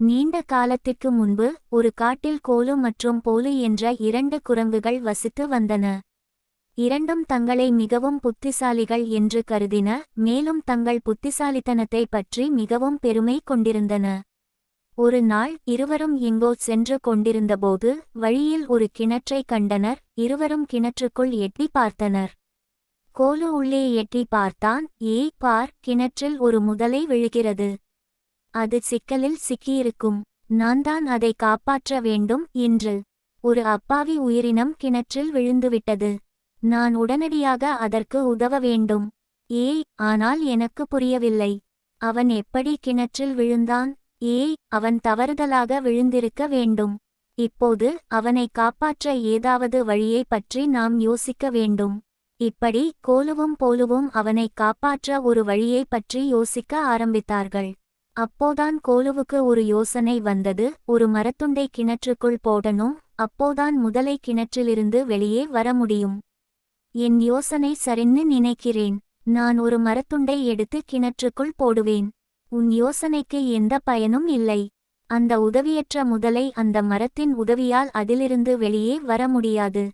நீண்ட காலத்திற்கு முன்பு ஒரு காட்டில் கோலு மற்றும் போலு என்ற இரண்டு குரங்குகள் வசித்து வந்தன. இரண்டும் தங்களை மிகவும் புத்திசாலிகள் என்று கருதின மேலும் தங்கள் புத்திசாலித்தனத்தை பற்றி மிகவும் பெருமை கொண்டிருந்தன. ஒரு நாள் இருவரும் எங்கோ சென்று கொண்டிருந்தபோது வழியில் ஒரு கிணற்றைக் கண்டனர் இருவரும் கிணற்றுக்குள் எட்டி பார்த்தனர். கோலு உள்ளே எட்டி பார்த்தான் ஏய் பார் கிணற்றில் ஒரு முதலை விழுகிறது. அது சிக்கலில் சிக்கியிருக்கும். நான் தான் அதை காப்பாற்ற வேண்டும் என்று ஒரு அப்பாவி உயிரினம் கிணற்றில் விழுந்துவிட்டது. நான் உடனடியாக அதற்கு உதவ வேண்டும். ஏய் ஆனால் எனக்கு புரியவில்லை. அவன் எப்படி கிணற்றில் விழுந்தான்? ஏய் அவன் தவறுதலாக விழுந்திருக்க வேண்டும். இப்போது அவனை காப்பாற்ற ஏதாவது வழியை பற்றி நாம் யோசிக்க வேண்டும். இப்படி கோலுவும் போலுவும் அவனை காப்பாற்ற ஒரு வழியை பற்றி யோசிக்க ஆரம்பித்தார்கள். அப்போதான் கோலுவுக்கு ஒரு யோசனை வந்தது. ஒரு மரத்துண்டை கிணற்றுக்குள் போடணும். அப்போதான் முதலை கிணற்றிலிருந்து வெளியே வர முடியும். என் யோசனை சரின்னு நினைக்கிறேன். நான் ஒரு மரத்துண்டை எடுத்து கிணற்றுக்குள் போடுவேன். உன் யோசனைக்கு எந்த பயனும் இல்லை. அந்த உதவியற்ற முதலை அந்த மரத்தின் உதவியால் அதிலிருந்து வெளியே வர முடியாது.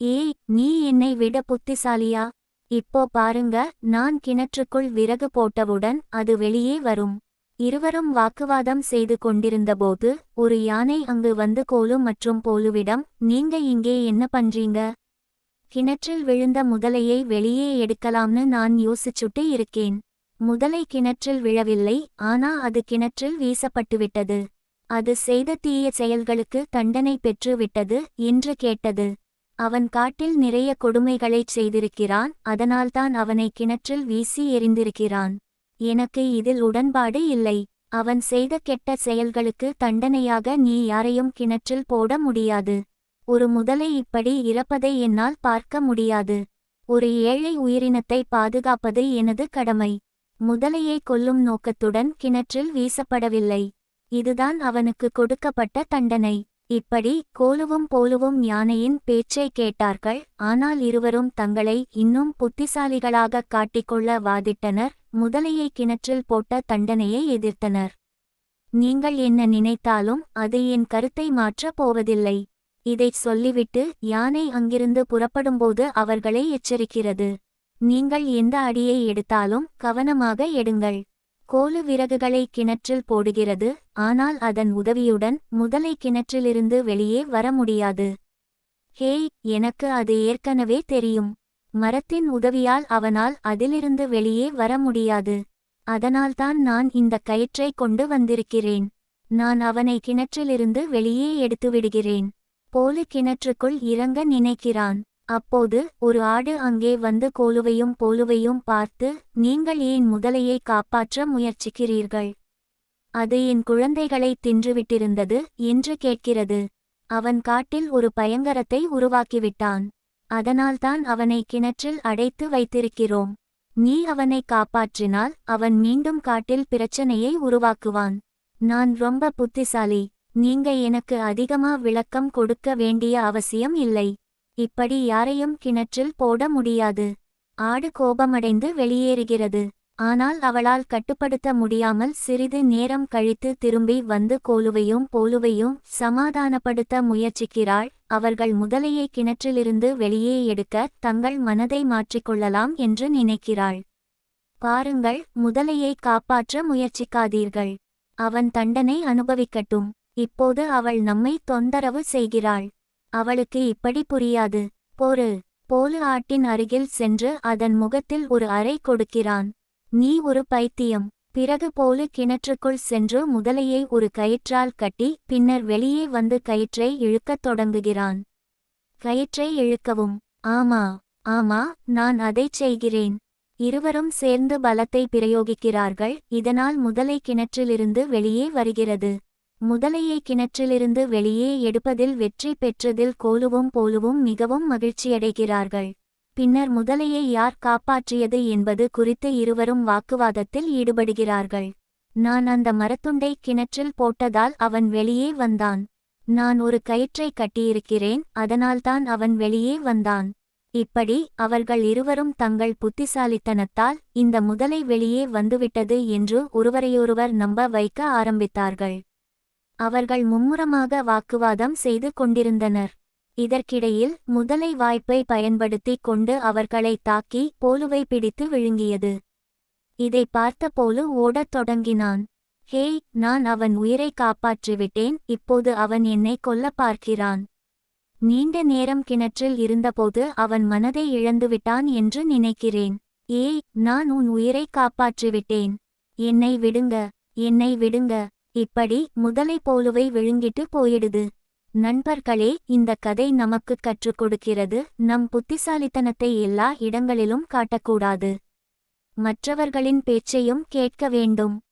ஏய் நீ என்னை விட புத்திசாலியா? இப்போ பாருங்க நான் கிணற்றுக்குள் விறகு போட்டவுடன் அது வெளியே வரும். இருவரும் வாக்குவாதம் செய்து கொண்டிருந்தபோது ஒரு யானை அங்கு வந்து கோலு மற்றும் போலுவிடம் நீங்க இங்கே என்ன பண்றீங்க? கிணற்றில் விழுந்த முதலையை வெளியே எடுக்கலாம்னு நான் யோசிச்சுட்டு இருக்கேன். முதலை கிணற்றில் விழவில்லை ஆனா அது கிணற்றில் வீசப்பட்டுவிட்டது. அது செய்த தீய செயல்களுக்கு தண்டனை பெற்று விட்டது என்று கேட்டது. அவன் காட்டில் நிறைய கொடுமைகளைச் செய்திருக்கிறான் அதனால்தான் அவனை கிணற்றில் வீசி எறிந்திருக்கிறான். எனக்கு இதில் உடன்பாடு இல்லை. அவன் செய்த கெட்ட செயல்களுக்கு தண்டனையாக நீ யாரையும் கிணற்றில் போட முடியாது. ஒரு முதலை இப்படி இறப்பதை என்னால் பார்க்க முடியாது. ஒரு ஏழை உயிரினத்தை பாதுகாப்பது எனது கடமை. முதலையை கொல்லும் நோக்கத்துடன் கிணற்றில் வீசப்படவில்லை. இதுதான் அவனுக்கு கொடுக்கப்பட்ட தண்டனை. இப்படி கோலுவும் போலுவும் யானையின் பேச்சை கேட்டார்கள். ஆனால் இருவரும் தங்களை இன்னும் புத்திசாலிகளாகக் காட்டிக்கொள்ள வாதிட்டனர். முதலையை கிணற்றில் போட்ட தண்டனையை எதிர்த்தனர். நீங்கள் என்ன நினைத்தாலும் அது என் கருத்தை மாற்றப் போவதில்லை. இதைச் சொல்லிவிட்டு யானை அங்கிருந்து புறப்படும்போது அவர்களை எச்சரிக்கிறது. நீங்கள் எந்த அடியை எடுத்தாலும் கவனமாக எடுங்கள். கோலு விறகுகளை கிணற்றில் போடுகிறது ஆனால் அதன் உதவியுடன் முதலை கிணற்றிலிருந்து வெளியே வர முடியாது. ஹேய் எனக்கு அது ஏற்கனவே தெரியும். மரத்தின் உதவியால் அவனால் அதிலிருந்து வெளியே வர முடியாது. அதனால்தான் நான் இந்த கயிற்றை கொண்டு வந்திருக்கிறேன். நான் அவனை கிணற்றிலிருந்து வெளியே எடுத்துவிடுகிறேன். போலு கிணற்றுக்குள் இறங்க நினைக்கிறான். அப்போது ஒரு ஆடு அங்கே வந்து கோலுவையும் போலுவையும் பார்த்து நீங்கள் ஏன் முதலையை காப்பாற்ற முயற்சிக்கிறீர்கள்? அது என் குழந்தைகளை தின்றுவிட்டிருந்தது என்று கேட்கிறது. அவன் காட்டில் ஒரு பயங்கரத்தை உருவாக்கிவிட்டான். அதனால்தான் அவனை கிணற்றில் அடைத்து வைத்திருக்கிறோம். நீ அவனை காப்பாற்றினால் அவன் மீண்டும் காட்டில் பிரச்சனையை உருவாக்குவான். நான் ரொம்ப புத்திசாலி. நீங்க எனக்கு அதிகமா விளக்கம் கொடுக்க வேண்டிய அவசியம் இல்லை. இப்படி யாரையும் கிணற்றில் போட முடியாது. ஆடு கோபமடைந்து வெளியேறுகிறது. ஆனால் அவளால் கட்டுப்படுத்த முடியாமல் சிறிது நேரம் கழித்து திரும்பி வந்து கோலுவையும் போலுவையும் சமாதானப்படுத்த முயற்சிக்கிறாள். அவர்கள் முதலையை கிணற்றிலிருந்து வெளியே எடுக்க தங்கள் மனதை மாற்றிக்கொள்ளலாம் என்று நினைக்கிறாள். பாருங்கள் முதலையை காப்பாற்ற முயற்சிக்காதீர்கள். அவன் தண்டனை அனுபவிக்கட்டும். இப்போது அவள் நம்மை தொந்தரவு செய்கிறாள். அவளுக்கு இப்படி புரியாது. போரு போலு ஆட்டின் அருகில் சென்று அதன் முகத்தில் ஒரு அறை கொடுக்கிறான். நீ ஒரு பைத்தியம். பிறகு போலு கிணற்றுக்குள் சென்று முதலையை ஒரு கயிற்றால் கட்டி பின்னர் வெளியே வந்து கயிற்றை இழுக்கத் தொடங்குகிறான். கயிற்றை இழுக்கவும். ஆமா. ஆமா. நான் அதைச் செய்கிறேன். இருவரும் சேர்ந்து பலத்தை பிரயோகிக்கிறார்கள். இதனால் முதலை கிணற்றிலிருந்து வெளியே வருகிறது. முதலையை கிணற்றிலிருந்து வெளியே எடுப்பதில் வெற்றி பெற்றதில் கோலுவும் போலுவும் மிகவும் மகிழ்ச்சியடைகிறார்கள். பின்னர் முதலையை யார் காப்பாற்றியது என்பது குறித்து இருவரும் வாக்குவாதத்தில் ஈடுபடுகிறார்கள். நான் அந்த மரத்துண்டை கிணற்றில் போட்டதால் அவன் வெளியே வந்தான். நான் ஒரு கயிற்றை கட்டியிருக்கிறேன் அதனால்தான் அவன் வெளியே வந்தான். இப்படி அவர்கள் இருவரும் தங்கள் புத்திசாலித்தனத்தால் இந்த முதலை வெளியே வந்துவிட்டது என்று ஒருவரையொருவர் நம்ப வைக்க ஆரம்பித்தார்கள். அவர்கள் மும்முரமாக வாக்குவாதம் செய்து கொண்டிருந்தனர். இதற்கிடையில் முதலை வாய்ப்பை பயன்படுத்திக் கொண்டு அவர்களை தாக்கி போலுவை பிடித்து விழுங்கியது. இதை பார்த்த போலு ஓடத் தொடங்கினான். ஹேய் நான் அவன் உயிரை காப்பாற்றிவிட்டேன் இப்போது அவன் என்னை கொல்ல பார்க்கிறான். நீண்ட நேரம் கிணற்றில் இருந்தபோது அவன் மனதை இழந்துவிட்டான் என்று நினைக்கிறேன். ஏய் நான் உன் உயிரை காப்பாற்றிவிட்டேன். என்னை விடுங்க என்னை விடுங்க. இப்படி முதலை போலுவை விழுங்கிட்டு போயிடுது. நண்பர்களே இந்த கதை நமக்கு கற்றுக் கொடுக்கிறது. நம் புத்திசாலித்தனத்தை எல்லா இடங்களிலும் காட்டக்கூடாது. மற்றவர்களின் பேச்சையும் கேட்க வேண்டும்.